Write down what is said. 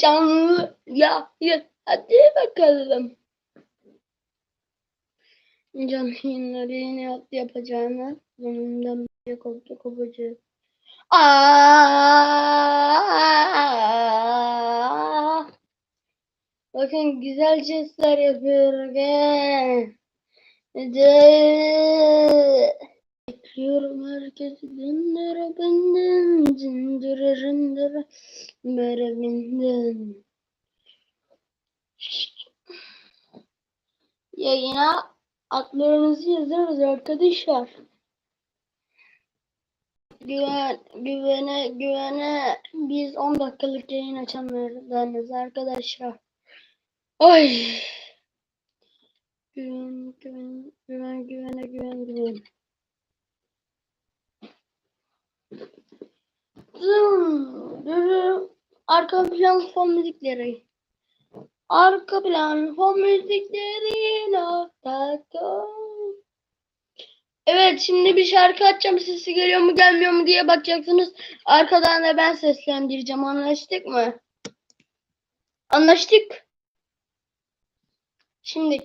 canlı yayın. Hadi bakalım. Canlı yayınları yine yap- yapacağını bundan bir koltuk kopacak. Aa! Bakın güzel jestler yapıyor. Bekliyorum herkesi dindire bindin, dindire rindire, bere bindin. Yayına adlarınızı yazarız arkadaşlar. Güven, güvene, güvene biz 10 dakikalık yayın açanlardanız arkadaşlar. Ay. Güven, güven, güven, güvene, güven, Arka plan fon müzikleri. Arka plan fon müzikleri. Evet şimdi bir şarkı açacağım sesi geliyor mu gelmiyor mu diye bakacaksınız. Arkadan da ben seslendireceğim anlaştık mı? Anlaştık. Şimdi